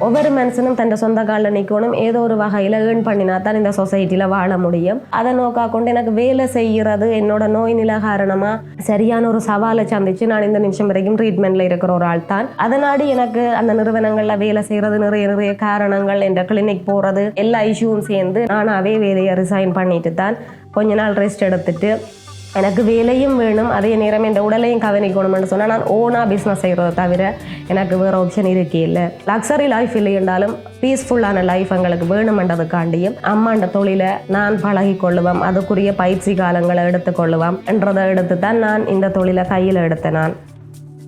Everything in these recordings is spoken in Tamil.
ஒவ்வொரு மனுஷனும் தன் சொந்த காலில் நிற்கணும் ஏதோ ஒரு வகையில் ஏர்ன் பண்ணினா தான் இந்த சொசைட்டியில் வாழ முடியும். அதை நோக்கா கொண்டு எனக்கு வேலை செய்கிறது என்னோட நோய் நிலை காரணமாக சரியான ஒரு சவாலை சந்திச்சு நான் இந்த நிமிஷம் வரைக்கும் ட்ரீட்மெண்ட்டில் இருக்கிற ஒரு ஆள் தான் அதனாடி எனக்கு அந்த நிறுவனங்களில் வேலை செய்கிறது நிறைய நிறைய காரணங்கள் என்ற கிளினிக் போகிறது எல்லா இஷ்யூவும் சேர்ந்து நானாகவே வேலையை ரிசைன் பண்ணிட்டு தான் கொஞ்ச நாள் ரெஸ்ட் எடுத்துட்டு எனக்கு வேலையும் வேணும் அதே நேரம் என் உடலையும் கவனிக்கணும்னு சொன்னால் நான் ஓனாக பிஸ்னஸ் செய்கிறத தவிர எனக்கு வேறு ஆப்ஷன் இருக்கே இல்லை. லக்ஸரி லைஃப் இல்லை என்றாலும் பீஸ்ஃபுல்லான லைஃப் எங்களுக்கு வேணுமென்றதுக்காண்டியும் அம்மாண்ட தொழிலை நான் பழகி கொள்ளுவேன். அதுக்குரிய பயிற்சி காலங்களை எடுத்துக்கொள்ளுவேன் என்றதை எடுத்து தான் நான் இந்த தொழிலை கையில் எடுத்தேன் நான்.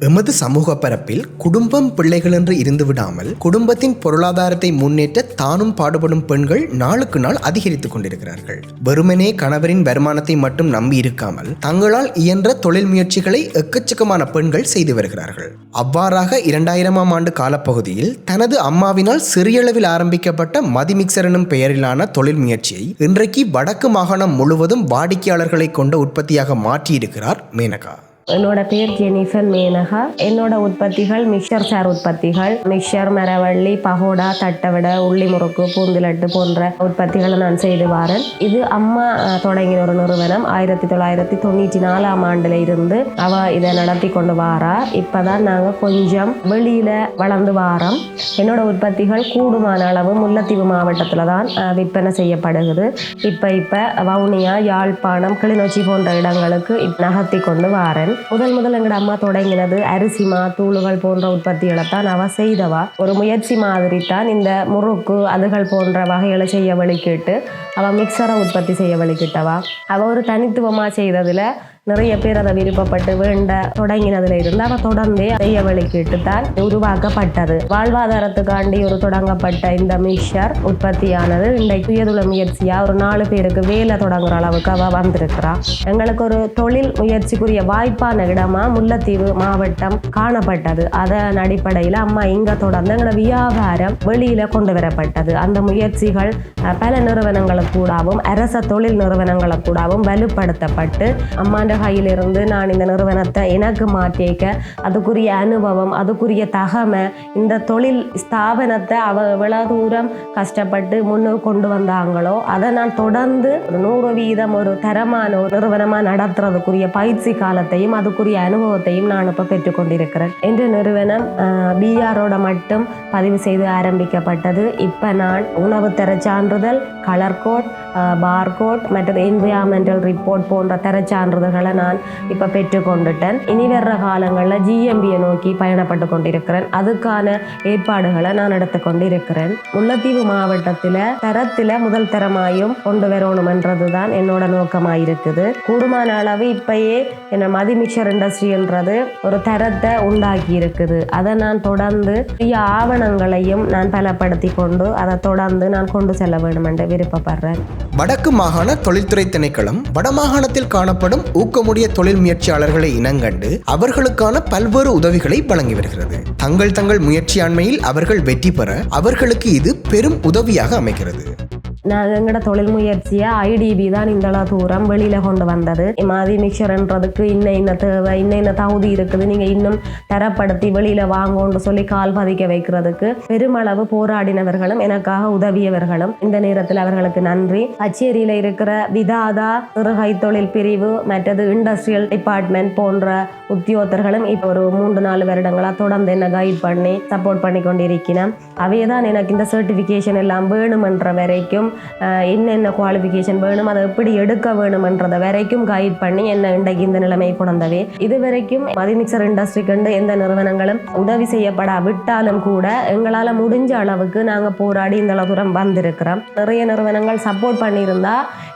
எமது சமூக பரப்பில் குடும்பம் பிள்ளைகள் என்று இருந்து விடாமல் குடும்பத்தின் பொருளாதாரத்தை முன்னேற்ற தானும் பாடுபடும் பெண்கள் நாளுக்கு நாள் அதிகரித்துக் கொண்டிருக்கிறார்கள். வெறுமனே கணவரின் வருமானத்தை மட்டும் நம்பி இருக்காமல் தங்களால் இயன்ற தொழில் முயற்சிகளை எக்கச்சக்கமான பெண்கள் செய்து வருகிறார்கள். அவ்வாறாக இரண்டாயிரமாம் ஆண்டு காலப்பகுதியில் தனது அம்மாவினால் சிறியளவில் ஆரம்பிக்கப்பட்ட மதிமிக்சர் எனும் பெயரிலான தொழில் முயற்சியை இன்றைக்கு வடக்கு மாகாணம் முழுவதும் வாடிக்கையாளர்களை கொண்ட உற்பத்தியாக மாற்றியிருக்கிறார் மேனகா. என்னோட பேர் ஜெனிஃபர் மேனகா. என்னோட உற்பத்திகள் மிக்சர் சார் உற்பத்திகள். மிக்சர் மரவள்ளி பகோடா தட்டவடை உள்ளி முறுக்கு பூந்திலட்டு போன்ற உற்பத்திகளை நான் செய்து வாரேன். இது அம்மா தொடங்கின ஒரு நிறுவனம். ஆயிரத்தி தொள்ளாயிரத்தி தொண்ணூற்றி நாலாம் ஆண்டுல இருந்து அவ இதை நடத்தி கொண்டு வாரா. இப்பதான் நாங்க கொஞ்சம் வெளியில வளர்ந்து வாரோம். என்னோட உற்பத்திகள் கூடுமான அளவு முல்லைத்தீவு மாவட்டத்தில் தான் விற்பனை செய்யப்படுகிறது இப்போ இப்போ வவுனியா யாழ்ப்பாணம் கிளிநொச்சி போன்ற இடங்களுக்கு நகர்த்தி கொண்டு வாரேன். முதல் முதல் எங்கட அம்மா தொடங்கினது அரிசிமா தூளுகள் போன்ற உற்பத்திகளை தான் அவ செய்தவா. ஒரு முயற்சி மாதிரி தான் இந்த முறுக்கு அதுகள் போன்ற வகைகளை செய்ய வழிக்கிட்டு அவ மிக்சரை உற்பத்தி செய்ய வழிக்கிட்டவா அவ ஒரு தனித்துவமா செய்ததுல நிறைய பேர் அதை விருப்பப்பட்டு வேண்ட தொடங்கினதுல இருந்து அவ தொடர்ந்தே செய்ய வழிக்கிட்டு தான் உருவாக்கப்பட்டது. வாழ்வாதாரத்துக்காண்டி ஒரு தொடங்கப்பட்ட இந்த மிக்சர் உற்பத்தியானது இன்றைக்கு சுயதுல முயற்சியா ஒரு நாலு பேருக்கு வேலை தொடங்குற அளவுக்கு அவ வந்திருக்கிறா. எங்களுக்கு ஒரு தொழில் முயற்சிக்குரிய வாய்ப்பான இடமா முல்லைத்தீவு மாவட்டம் காணப்பட்டது. அதன் அடிப்படையில் அம்மா இங்க தொடர்ந்து எங்களோட வியாபாரம் வெளியில கொண்டு வரப்பட்டது. அந்த முயற்சிகள் பல நிறுவனங்களுக்கு கூடவும் அரச தொழில் நிறுவனங்களுக்கு கூடவும் வலுப்படுத்தப்பட்டு அம்மாண்ட கையிலிருந்து நான் இந்த நிறுவனத்தை எனக்கு மாற்றிக்க அதுக்குரிய அனுபவம் அதுக்குரிய தகமை இந்த தொழில் ஸ்தாபனத்தை அவ எவ்வளோ தூரம் கஷ்டப்பட்டு முன்னுக்கு கொண்டு வந்தாங்களோ அதை நான் தொடர்ந்து ஒரு நூறு வீதம் ஒரு தரமான ஒரு நிறுவனமாக நடத்துறதுக்குரிய பயிற்சி காலத்தையும் அதுக்குரிய அனுபவத்தையும் நான் இப்போ பெற்றுக்கொண்டிருக்கிறேன் என்ற நிறுவனம் பிஆரோட மட்டும் பதிவு செய்து ஆரம்பிக்கப்பட்டது. இப்போ நான் உணவு தர சான்றிதழ் கலர் கோட் பார்கோட் மற்றது என்விரான்மெண்டல் ரிப்போர்ட் போன்ற தரச் சான்றிதழ்களை பலன்களை நான் இப்போ பெற்று கொண்டுட்டேன் இனி வர்ற காலங்களில் ஜிஎம்பியை நோக்கி பயணப்பட்டு கொண்டிருக்கிறேன். அதுக்கான ஏற்பாடுகளை நான் எடுத்துக்கொண்டு இருக்கிறேன் முல்லைத்தீவு மாவட்டத்தில் தரத்தில் முதல் தரமாயும் கொண்டு வரணுமென்றது தான் என்னோட நோக்கமாக இருக்குது கூடுமான அளவு இப்பயே என்ன மதி மிக்சர் இண்டஸ்ட்ரின்றது ஒரு தரத்தை உண்டாக்கி இருக்குது அதை நான் தொடர்ந்து புதிய ஆவணங்களையும் நான் பலப்படுத்தி கொண்டு அதை தொடர்ந்து நான் கொண்டு செல்ல வேண்டும் என்று விருப்பப்படுறேன். வடக்கு மாகாண தொழில்துறை திணைக்களம் வடமாகாணத்தில் காணப்படும் ஊக்க ஊக்கமுடைய தொழில் முயற்சியாளர்களை இனங்கண்டு அவர்களுக்கான பல்வேறு உதவிகளை வழங்கி வருகிறது. தங்கள் தங்கள் முயற்சியாண்மையில் அவர்கள் வெற்றி பெற அவர்களுக்கு இது பெரும் உதவியாக அமைகிறது. நான் எங்களோட தொழில் முயற்சியை ஐடிபி தான் இந்த தூரம் வெளியில் கொண்டு வந்தது. மாதிரி மிக்சர்ன்றதுக்கு இன்ன இன்ன தேவை இன்ன இன்ன தகுதி இருக்குது. நீங்கள் இன்னும் தரப்படுத்தி வெளியில் வாங்கோன்னு சொல்லி கால் பதிக்க வைக்கிறதுக்கு பெருமளவு போராடினவர்களும் எனக்காக உதவியவர்களும் இந்த நேரத்தில் அவர்களுக்கு நன்றி. கச்சேரியில் இருக்கிற விதாதா சிறுகை தொழில் பிரிவு மற்றது இண்டஸ்ட்ரியல் டிபார்ட்மெண்ட் போன்ற உத்தியோகத்தர்களும் இப்போ ஒரு மூன்று நாலு வருடங்களா தொடர்ந்து என்ன கைட் பண்ணி சப்போர்ட் பண்ணி கொண்டிருக்கிறேன் அவையே தான் எனக்கு இந்த சர்டிஃபிகேஷன் எல்லாம் வேணுமென்ற வரைக்கும் என்னென்ன குவாலிஃபிகேஷன் வேணும் அதை எப்படி எடுக்க வேணுமென்றதை வரைக்கும் கைட் பண்ணி என்ன இன்றைக்கு இந்த நிலைமை கொண்டவே இது வரைக்கும் மதிமிக்சர் இண்டஸ்ட்ரி கண்டு எந்த நிறுவனங்களும் உதவி செய்யப்படா விட்டாலும் கூட எங்களால் முடிஞ்ச அளவுக்கு நாங்கள் போராடி இந்த தூரம் வந்திருக்கிறோம். நிறைய நிறுவனங்கள் சப்போர்ட் பண்ணியிருந்தா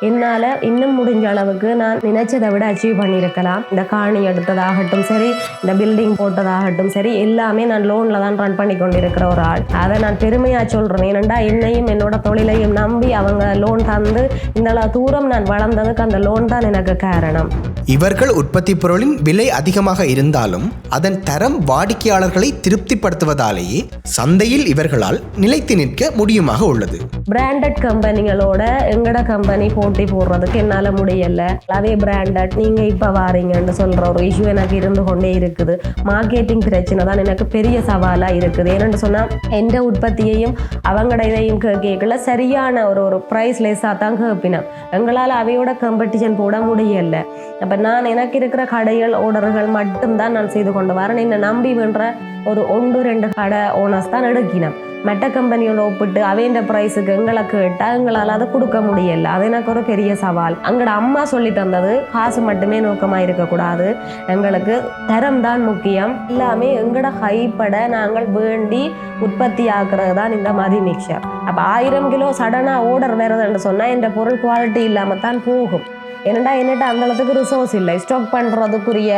என்னால் இன்னும் முடிஞ்ச அளவுக்கு நான் நினைச்சதை விட அச்சீவ் பண்ணியிருக்கலாம். இந்த காணி எடுத்ததாகட்டும் சரி இந்த பில்டிங் போட்டதாகட்டும் சரி எல்லாமே நான் லோனில் தான் ரன் பண்ணி கொண்டிருக்கிற ஒரு ஆள். அதை நான் பெருமையாக சொல்கிறேன் ஏனெண்டா என்னையும் என்னோட தொழிலையும் நம்பி அவங்க லோன் தந்து இந்த தூரம் நான் வளர்ந்ததுக்கு அந்த லோன் தான் எனக்கு காரணம். இவர்கள் உற்பத்தி பொருளின் விலை அதிகமாக இருந்தாலும் அதன் தரம் வாடிக்கையாளர்களை திருப்திப்படுத்துவதாலேயே சந்தையில் இவர்களால் நிலைத்து நிற்க முடியுமாக உள்ளது. பிராண்டட் கம்பெனிகளோட எங்கட கம்பெனி போட்டி முட்டி போடுறதுக்கு என்னால் முடியல. அதே பிராண்டட் நீங்கள் இப்போ வாரீங்கன்னு சொல்கிற ஒரு இஷ்யூ எனக்கு இருந்து கொண்டே இருக்குது. மார்க்கெட்டிங் பிரச்சனை தான் எனக்கு பெரிய சவாலாக இருக்குது. ஏன்னு சொன்னால் எந்த உற்பத்தியையும் அவங்களோட இதையும் கேட்கல. சரியான ஒரு ஒரு ப்ரைஸ் லெஸ்ஸாக தான் கேட்பினேன் எங்களால் அவையோட காம்படிஷன் போட முடியல. அப்போ நான் எனக்கு இருக்கிற கடைகள் ஓடர்கள் மட்டும்தான் நான் செய்து கொண்டு வரேன். என்னை நம்பி வென்ற ஒரு ஒன்று ரெண்டு கடை ஓனர்ஸ் தான் எடுக்கினேன். மெட்ட கம்பெனியோட ஒப்பிட்டு அவைன்ற ப்ரைஸுக்கு எங்களை கேட்டால் எங்களால் அதை கொடுக்க முடியல. அது எனக்கு ஒரு பெரிய சவால். அங்கட அம்மா சொல்லி தந்தது காசு மட்டுமே நோக்கமாக இருக்கக்கூடாது. எங்களுக்கு தரம் தான் முக்கியம். எல்லாமே எங்களோட ஹைப்பட நாங்கள் வேண்டி உற்பத்தி ஆக்குறது தான் இந்த மதி மிக்சர் அப்போ ஆயிரம் கிலோ சடனாக ஆர்டர் வருதுன்னு சொன்னால் இந்த பொருள் குவாலிட்டி இல்லாமல் தான் போகும். என்னடா என்னட்ட அந்த அளவுக்கு ரிசோர்ஸ் இல்லை. ஸ்டாக் பண்ணுறதுக்குரிய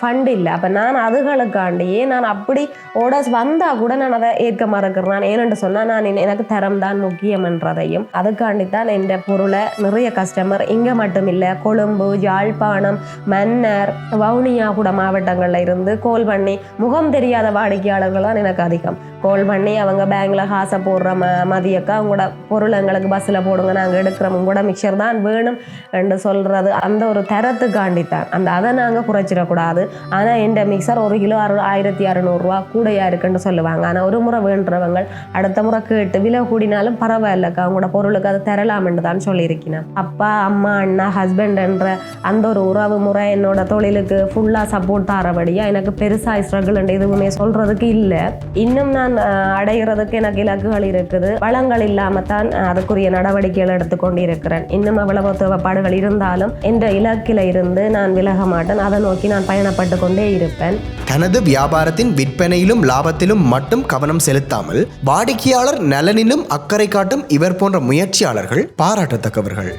ஃபண்ட் இல்லை. அப்போ நான் அதுகளுக்காண்டியே நான் அப்படி ஓடர்ஸ் வந்தால் கூட நான் அதை ஏற்க மறக்கிறேன். நான் ஏனென்று சொன்னால் நான் எனக்கு தரம் தான் முக்கியம்ன்றதையும் அதுக்காண்டி தான் என் பொருளை நிறைய கஸ்டமர் இங்கே மட்டும் இல்லை. கொழும்பு யாழ்ப்பாணம் மன்னர் வவுனியா கூட மாவட்டங்களில் இருந்து கோல் பண்ணி முகம் தெரியாத வாடிக்கையாளர்கள் தான் எனக்கு அதிகம். கோல் பண்ணி அவங்க பேங்கில் காசை போடுற ம மதியக்கா அவங்களோட பொருள் எங்களுக்கு பஸ்ஸில் போடுங்க நாங்கள் எடுக்கிறோம் உங்களோட மிக்சர் தான் வேணும் என்று சொல்கிறது அந்த ஒரு தரத்துக்காண்டி தான் அந்த அதை நாங்கள் குறைச்சிடக்கூடாது. ஆனால் இந்த மிக்சர் ஒரு கிலோ அறு ஆயிரத்தி அறநூறுரூவா கூடையாக இருக்குன்னு சொல்லுவாங்க. ஆனால் ஒரு முறை வேண்டுறவங்க அடுத்த முறை கேட்டு விலை கூடினாலும் பரவாயில்லக்கா அவங்களோட பொருளுக்கு அதை தரலாம்னு தான் சொல்லியிருக்கிறேன். அப்பா அம்மா அண்ணா ஹஸ்பண்ட் என்ற அந்த ஒரு உறவு முறை என்னோட தொழிலுக்கு ஃபுல்லாக சப்போர்ட் தரபடியாக எனக்கு பெருசாக ஸ்ட்ரகிள் எதுவுமே சொல்கிறதுக்கு இல்லை. இன்னும் நான் அடைகிறதுக்கு எனக்கு இலக்குகள் இருக்குது. வளங்கள் இல்லாமல் தான் அதுக்குரிய நடவடிக்கைகள் எடுத்துக்கொண்டு இருக்கிறேன் இன்னும் அவ்வளவு தேவைப்பாடுகள் இருந்தால் இருந்தாலும் என்ற இலக்கில இருந்து நான் விலக மாட்டேன். அதை நோக்கி நான் பயணப்பட்டு கொண்டே இருப்பேன். தனது வியாபாரத்தின் விற்பனையிலும் லாபத்திலும் மட்டும் கவனம் செலுத்தாமல் வாடிக்கையாளர் நலனிலும் அக்கறை காட்டும் இவர் போன்ற முயற்சியாளர்கள் பாராட்டத்தக்கவர்கள்.